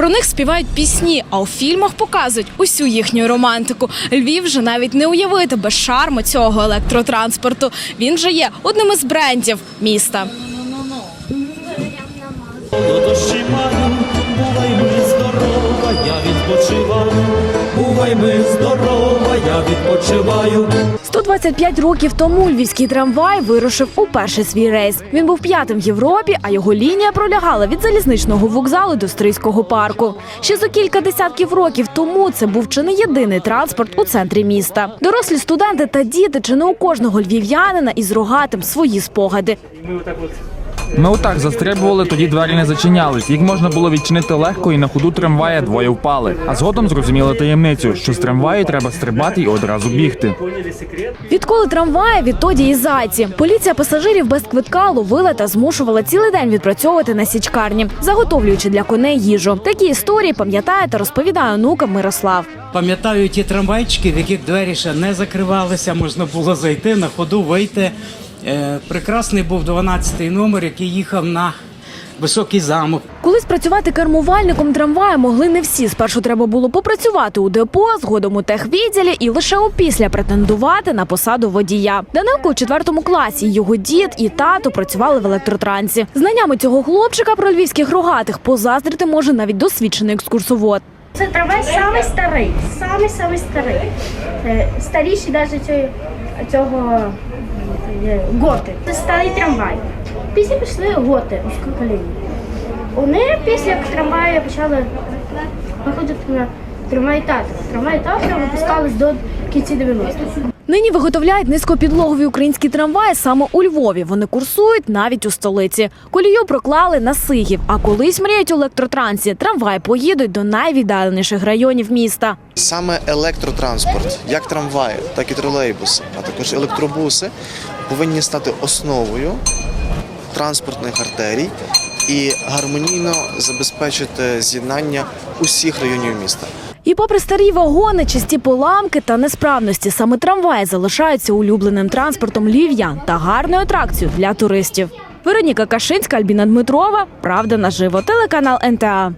Про них співають пісні, а у фільмах показують усю їхню романтику. Львів вже навіть не уявити без шарму цього електротранспорту. Він же є одним із брендів міста. Бувай ми здорова, я відпочиваю. Бувай ми здорова, я відпочиваю. 125 років тому львівський трамвай вирушив у перший свій рейс. Він був п'ятим в Європі, а його лінія пролягала від залізничного вокзалу до Стрийського парку. Ще за кілька десятків років тому це був чи не єдиний транспорт у центрі міста. Дорослі студенти та діти чи не у кожного львів'янина із рогатим свої спогади. Ми отак застрибували, тоді двері не зачинялись. Їх можна було відчинити легко, і на ходу трамвая двоє впали. А згодом зрозуміли таємницю, що з трамваю треба стрибати і одразу бігти. Відколи трамваї, відтоді і зайці. Поліція пасажирів без квитка ловила та змушувала цілий день відпрацьовувати на січкарні, заготовлюючи для коней їжу. Такі історії пам'ятає та розповідає онукам Мирослав. Пам'ятаю ті трамвайчики, в яких двері ще не закривалися, можна було зайти на ходу, вийти. Е, прекрасний був 12-й номер, який їхав на високий замок. Колись працювати кермувальником трамваю могли не всі. Спершу треба було попрацювати у депо, згодом у техвідділі і лише опісля претендувати на посаду водія. Данилко у четвертому класі його дід і тато працювали в електротрансі. Знаннями цього хлопчика про львівських рогатих позаздрити може навіть досвідчений екскурсовод. Це трамвай самий старий, самий самий старий. Е, Старіший навіть цього, готи. Це старий трамвай. Після пішли готи у покоління. Вони після трамваю почали виходити на трамвай татра. Трамвай татра випускались до кінці 90-х. Нині виготовляють низькопідлогові українські трамваї саме у Львові. Вони курсують навіть у столиці. Колію проклали на Сигів, а колись мріють електротрансі. Трамваї поїдуть до найвіддаленіших районів міста. Саме електротранспорт, як трамваї, так і тролейбуси, а також електробуси, повинні стати основою транспортних артерій і гармонійно забезпечити з'єднання усіх районів міста. І попри старі вагони, часті поламки та несправності, саме трамваї залишаються улюбленим транспортом лів'ян та гарною атракцією для туристів. Вероніка Кашинська, Альбіна Дмитрова. Правда наживо. Телеканал НТА.